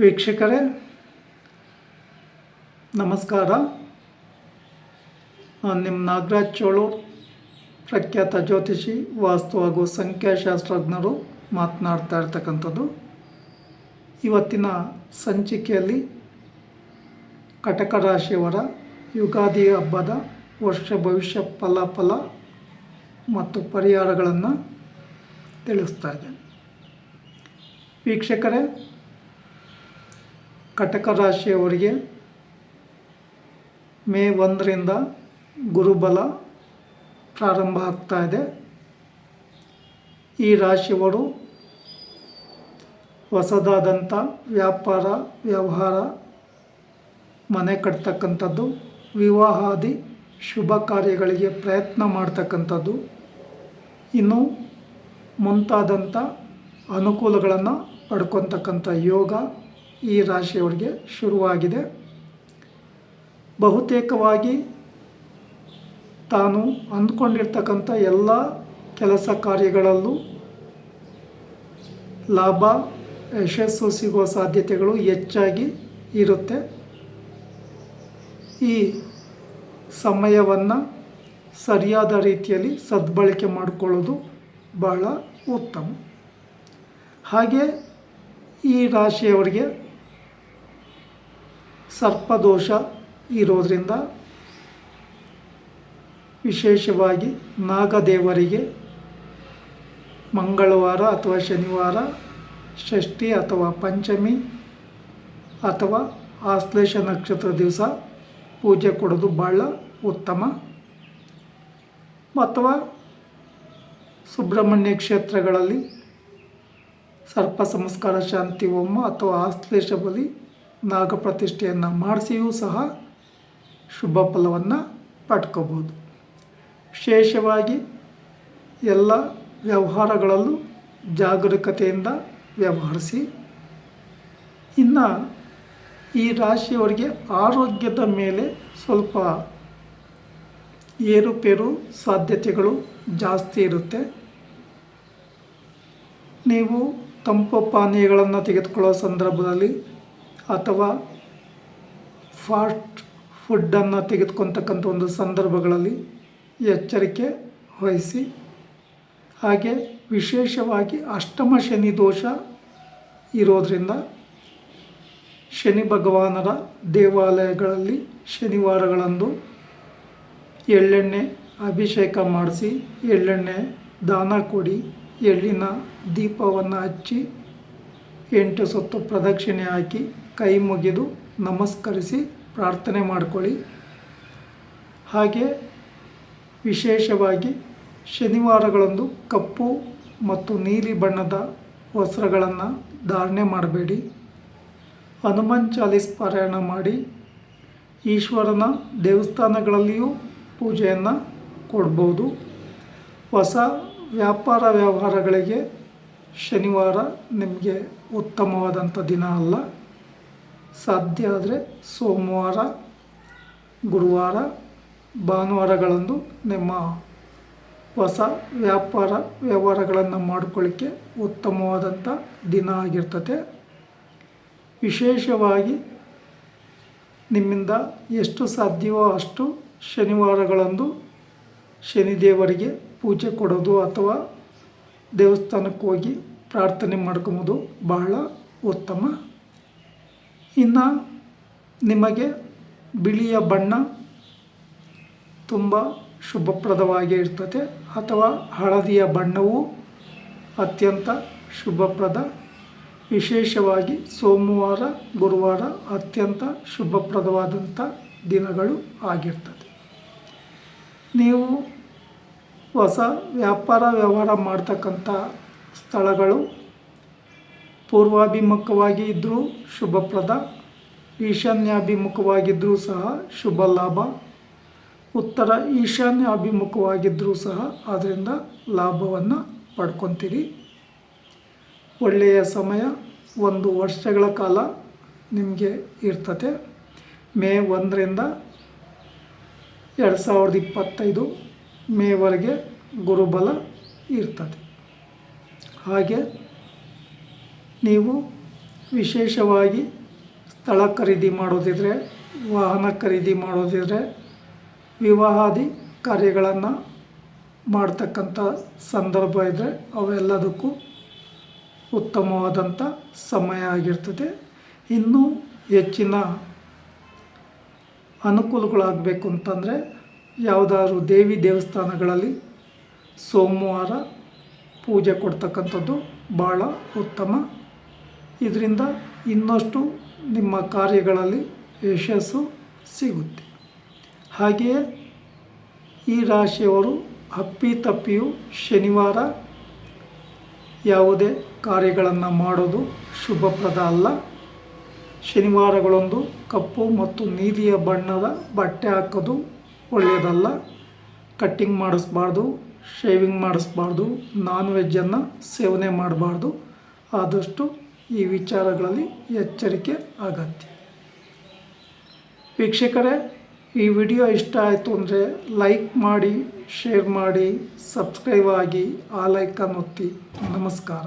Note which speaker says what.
Speaker 1: ವೀಕ್ಷಕರೇ, ನಮಸ್ಕಾರ. ನಾನು ನಿಮ್ಮ ನಾಗರಾಜ್ ಚೋಳೂರ್ ಪ್ರಖ್ಯಾತ ಜ್ಯೋತಿಷಿ, ವಾಸ್ತು ಹಾಗೂ ಸಂಖ್ಯಾಶಾಸ್ತ್ರಜ್ಞರು ಮಾತನಾಡ್ತಾ ಇರ್ತಕ್ಕಂಥದ್ದು. ಇವತ್ತಿನ ಸಂಚಿಕೆಯಲ್ಲಿ ಕಟಕ ರಾಶಿಯವರ ಯುಗಾದಿ ಹಬ್ಬದ ವರ್ಷ ಭವಿಷ್ಯ ಫಲಾಫಲ ಮತ್ತು ಪರಿಹಾರಗಳನ್ನು ತಿಳಿಸ್ತಾ ಇದ್ದೇನೆ. ವೀಕ್ಷಕರೇ ಕಟಕ ರಾಶಿಯವರಿಗೆ ಮೇ ಒಂದರಿಂದ ಗುರುಬಲ ಪ್ರಾರಂಭ ಆಗ್ತಾ ಇದೆ. ಈ ರಾಶಿಯವರು ಹೊಸದಾದಂಥ ವ್ಯಾಪಾರ, ವ್ಯವಹಾರ, ಮನೆ ಕಟ್ತಕ್ಕಂಥದ್ದು, ವಿವಾಹಾದಿ ಶುಭ ಕಾರ್ಯಗಳಿಗೆ ಪ್ರಯತ್ನ ಮಾಡ್ತಕ್ಕಂಥದ್ದು, ಇನ್ನು ಮುಂತಾದಂಥ ಅನುಕೂಲಗಳನ್ನು ಪಡ್ಕೊತಕ್ಕಂಥ ಯೋಗ ಈ ರಾಶಿಯವರಿಗೆ ಶುರುವಾಗಿದೆ. ಬಹುತೇಕವಾಗಿ ತಾನು ಅಂದ್ಕೊಂಡಿರ್ತಕ್ಕಂಥ ಎಲ್ಲ ಕೆಲಸ ಕಾರ್ಯಗಳಲ್ಲೂ ಲಾಭ, ಯಶಸ್ಸು ಸಿಗುವ ಸಾಧ್ಯತೆಗಳು ಹೆಚ್ಚಾಗಿ ಇರುತ್ತೆ. ಈ ಸಮಯವನ್ನು ಸರಿಯಾದ ರೀತಿಯಲ್ಲಿ ಸದ್ಬಳಕೆ ಮಾಡಿಕೊಳ್ಳೋದು ಬಹಳ ಉತ್ತಮ. ಹಾಗೆ ಈ ರಾಶಿಯವರಿಗೆ ಸರ್ಪದೋಷ ಇರೋದರಿಂದ ವಿಶೇಷವಾಗಿ ನಾಗದೇವರಿಗೆ ಮಂಗಳವಾರ ಅಥವಾ ಶನಿವಾರ ಷಷ್ಠಿ ಅಥವಾ ಪಂಚಮಿ ಅಥವಾ ಆಶ್ಲೇಷ ನಕ್ಷತ್ರ ದಿವಸ ಪೂಜೆ ಕೊಡೋದು ಭಾಳ ಉತ್ತಮ. ಅಥವಾ ಸುಬ್ರಹ್ಮಣ್ಯ ಕ್ಷೇತ್ರಗಳಲ್ಲಿ ಸರ್ಪ ಸಂಸ್ಕಾರ ಶಾಂತಿ ಹೋಮ ಅಥವಾ ಆಶ್ಲೇಷ ಬಲಿ ನಾಗಪ್ರತಿಷ್ಠೆಯನ್ನು ಮಾಡಿಸಿಯೂ ಸಹ ಶುಭ ಫಲವನ್ನು ಪಡ್ಕೋಬೋದು. ವಿಶೇಷವಾಗಿ ಎಲ್ಲ ವ್ಯವಹಾರಗಳಲ್ಲೂ ಜಾಗರೂಕತೆಯಿಂದ ವ್ಯವಹರಿಸಿ. ಇನ್ನು ಈ ರಾಶಿಯವರಿಗೆ ಆರೋಗ್ಯದ ಮೇಲೆ ಸ್ವಲ್ಪ ಏರುಪೇರು ಸಾಧ್ಯತೆಗಳು ಜಾಸ್ತಿ ಇರುತ್ತೆ. ನೀವು ತಂಪು ಪಾನೀಯಗಳನ್ನು ತೆಗೆದುಕೊಳ್ಳೋ ಸಂದರ್ಭದಲ್ಲಿ ಅಥವಾ ಫಾಸ್ಟ್ ಫುಡ್ಡನ್ನು ತೆಗೆದುಕೊತಕ್ಕಂಥ ಒಂದು ಸಂದರ್ಭಗಳಲ್ಲಿ ಎಚ್ಚರಿಕೆ ವಹಿಸಿ. ಹಾಗೆ ವಿಶೇಷವಾಗಿ ಅಷ್ಟಮ ಶನಿ ದೋಷ ಇರೋದರಿಂದ ಶನಿ ಭಗವಾನರ ದೇವಾಲಯಗಳಲ್ಲಿ ಶನಿವಾರಗಳಂದು ಎಳ್ಳೆಣ್ಣೆ ಅಭಿಷೇಕ ಮಾಡಿಸಿ, ಎಳ್ಳೆಣ್ಣೆ ದಾನ ಕೊಡಿ, ಎಳ್ಳಿನ ದೀಪವನ್ನು ಹಚ್ಚಿ, ಎಂಟು ಸುತ್ತು ಪ್ರದಕ್ಷಿಣೆ ಹಾಕಿ ಕೈ ಮುಗಿದು ನಮಸ್ಕರಿಸಿ ಪ್ರಾರ್ಥನೆ ಮಾಡಿಕೊಳ್ಳಿ. ಹಾಗೆ ವಿಶೇಷವಾಗಿ ಶನಿವಾರಗಳಂದು ಕಪ್ಪು ಮತ್ತು ನೀಲಿ ಬಣ್ಣದ ವಸ್ತ್ರಗಳನ್ನು ಧಾರಣೆ ಮಾಡಬೇಡಿ. ಹನುಮಾನ್ ಚಾಲೀಸ್ ಪಾರಾಯಣ ಮಾಡಿ ಈಶ್ವರನ ದೇವಸ್ಥಾನಗಳಲ್ಲಿಯೂ ಪೂಜೆಯನ್ನು ಕೊಡ್ಬೋದು. ಹೊಸ ವ್ಯಾಪಾರ ವ್ಯವಹಾರಗಳಿಗೆ ಶನಿವಾರ ನಿಮಗೆ ಉತ್ತಮವಾದಂಥ ದಿನ ಅಲ್ಲ. ಸಾಧ್ಯ ಆದರೆ ಸೋಮವಾರ, ಗುರುವಾರ, ಭಾನುವಾರಗಳಂದು ನಿಮ್ಮ ಹೊಸ ವ್ಯಾಪಾರ ವ್ಯವಹಾರಗಳನ್ನು ಮಾಡ್ಕೊಳ್ಳಿಕ್ಕೆ ಉತ್ತಮವಾದಂಥ ದಿನ ಆಗಿರ್ತದೆ. ವಿಶೇಷವಾಗಿ ನಿಮ್ಮಿಂದ ಎಷ್ಟು ಸಾಧ್ಯವೋ ಅಷ್ಟು ಶನಿವಾರಗಳಂದು ಶನಿದೇವರಿಗೆ ಪೂಜೆ ಕೊಡೋದು ಅಥವಾ ದೇವಸ್ಥಾನಕ್ಕೆ ಹೋಗಿ ಪ್ರಾರ್ಥನೆ ಮಾಡ್ಕೊಬೋದು ಬಹಳ ಉತ್ತಮ. ಇನ್ನು ನಿಮಗೆ ಬಿಳಿಯ ಬಣ್ಣ ತುಂಬ ಶುಭಪ್ರದವಾಗಿ ಇರ್ತದೆ ಅಥವಾ ಹಳದಿಯ ಬಣ್ಣವು ಅತ್ಯಂತ ಶುಭಪ್ರದ. ವಿಶೇಷವಾಗಿ ಸೋಮವಾರ, ಗುರುವಾರ ಅತ್ಯಂತ ಶುಭಪ್ರದವಾದಂಥ ದಿನಗಳು ಆಗಿರ್ತದೆ. ನೀವು ಹೊಸ ವ್ಯಾಪಾರ ವ್ಯವಹಾರ ಮಾಡ್ತಕ್ಕಂಥ ಸ್ಥಳಗಳು ಪೂರ್ವಾಭಿಮುಖವಾಗಿ ಇದ್ದರೂ ಶುಭಪ್ರದ ಈಶಾನ್ಯಾಭಿಮುಖವಾಗಿದ್ದರೂ ಸಹ ಶುಭ ಲಾಭ ಉತ್ತರ ಈಶಾನ್ಯ ಅಭಿಮುಖವಾಗಿದ್ದರೂ ಸಹ ಅದರಿಂದ ಲಾಭವನ್ನು ಪಡ್ಕೊತೀರಿ. ಒಳ್ಳೆಯ ಸಮಯ, ಒಂದು ವರ್ಷಗಳ ಕಾಲ ನಿಮಗೆ ಇರ್ತದೆ ಮೇ ಒಂದರಿಂದ ಎರಡು ಸಾವಿರದ ಇಪ್ಪತ್ತೈದು ಮೇವರೆಗೆ ಗುರುಬಲ ಇರ್ತದೆ. ಹಾಗೆ ನೀವು ವಿಶೇಷವಾಗಿ ಸ್ಥಳ ಖರೀದಿ ಮಾಡೋದಿದ್ರೆ, ವಾಹನ ಖರೀದಿ ಮಾಡೋದಿದ್ರೆ ವಿವಾಹಾದಿ ಕಾರ್ಯಗಳನ್ನು ಮಾಡ್ತಕ್ಕಂಥ ಸಂದರ್ಭ ಇದ್ದರೆ ಅವೆಲ್ಲದಕ್ಕೂ ಉತ್ತಮವಾದಂಥ ಸಮಯ ಆಗಿರ್ತದೆ. ಇನ್ನೂ ಹೆಚ್ಚಿನ ಅನುಕೂಲಗಳಾಗಬೇಕು ಅಂತಂದರೆ ಯಾವುದಾದ್ರೂ ದೇವಿ ದೇವಸ್ಥಾನಗಳಲ್ಲಿ ಸೋಮವಾರ ಪೂಜೆ ಕೊಡ್ತಕ್ಕಂಥದ್ದು ಭಾಳ ಉತ್ತಮ ಇದರಿಂದ ಇನ್ನಷ್ಟು ನಿಮ್ಮ ಕಾರ್ಯಗಳಲ್ಲಿ ಯಶಸ್ಸು ಸಿಗುತ್ತೆ. ಹಾಗೆಯೇ ಈ ರಾಶಿಯವರು ಅಪ್ಪಿ ತಪ್ಪಿಯು ಶನಿವಾರ ಯಾವುದೇ ಕಾರ್ಯಗಳನ್ನು ಮಾಡೋದು ಶುಭಪ್ರದ ಅಲ್ಲ. ಶನಿವಾರಗಳೊಂದು ಕಪ್ಪು ಮತ್ತು ನೀಲಿಯ ಬಣ್ಣದ ಬಟ್ಟೆ ಹಾಕೋದು ಒಳ್ಳೆಯದಲ್ಲ. ಕಟ್ಟಿಂಗ್ ಮಾಡಿಸ್ಬಾರ್ದು, ಶೇವಿಂಗ್ ಮಾಡಿಸ್ಬಾರ್ದು, ನಾನ್ ವೆಜ್ಜನ್ನು ಸೇವನೆ ಮಾಡಬಾರ್ದು. ಆದಷ್ಟು ಈ ವಿಚಾರಗಳಲ್ಲಿ ಎಚ್ಚರಿಕೆ ಅಗತ್ಯ. ವೀಕ್ಷಕರೇ, ಈ ವಿಡಿಯೋ ಇಷ್ಟ ಆಯಿತು ಅಂದರೆ ಲೈಕ್ ಮಾಡಿ, ಶೇರ್ ಮಾಡಿ, ಸಬ್ಸ್ಕ್ರೈಬ್ ಆಗಿ, ಆ ಲೈಕನ್ನು ಒತ್ತಿ. ನಮಸ್ಕಾರ.